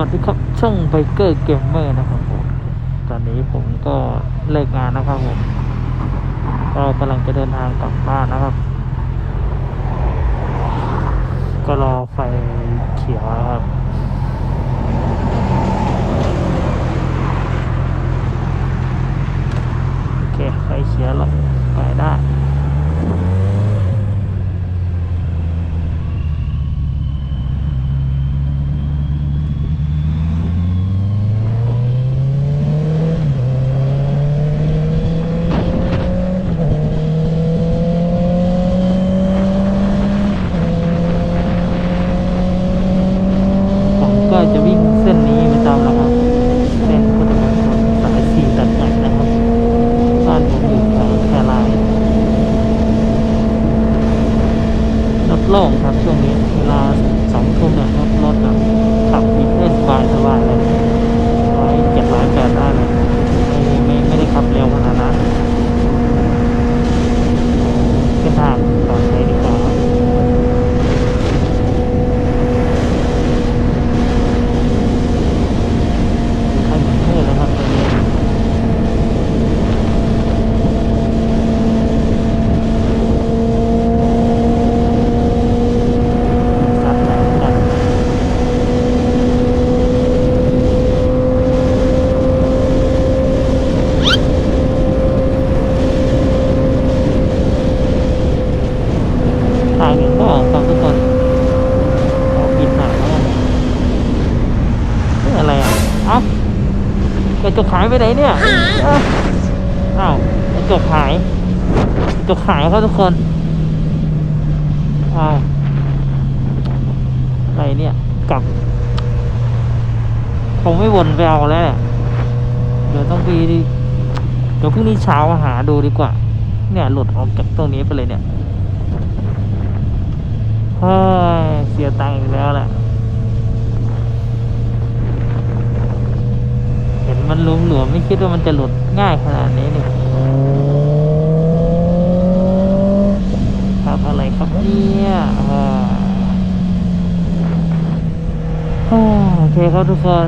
วัสดีครับช่องไบเกอร์เกมเมอร์นะครับผมตอนนี้ผมก็เลิกงานนะครับผมก็กำลังจะเดินทางกลับบ้านนะครับ ก็รอไฟเขียวครับโอเคไฟเขียวแล้วไปได้ ผมก็จะวิ่งเส้นนี้ประจำแล้วครับ เส้นพุทธมณฑลสายสี่ตัดใหญ่นะครับ บ้านผมอยู่แถวแครายรถ โล่งครับช่วงนี้เวลาสองทุ่มเนี่ยรถรถแบบขับวิ่งได้สบายสบายเลยร้อยเจ็ดร้อยแปดได้เลย ไม่ไม่ไม่ได้ขับเร็วขนาดนั้นเส้นทางปลอดภัยดีกว่าครับ ใครเหมือนเพื่อนแล้วครับตอนนี้ซัดแรงกันทางยังก็ออกครับทุกคนออกกินหนักแล้วนี่อะไรอะเอ้ากระจกหายไปไหนเนี่ยอ้าวกระจกหายกระจกหายครับทุกคนอ้าวอะไรเนี่ยกลับคงไม่วนไปเอาแล้วเนี่ยเดี๋ยวต้องไปเดี๋ยวพรุ่งนี้เช้ามาหาดูดีกว่า เนี่ยหลุดออกจากตรงนี้ไปเลยเนี่ย เสียตังค์อีกแล้วแหละเห็นมันหลวมไม่คิดว่ามันจะหลุดง่ายขนาดนี้นี่ครับอะไรครับเนี่ยโอเคครับทุกคน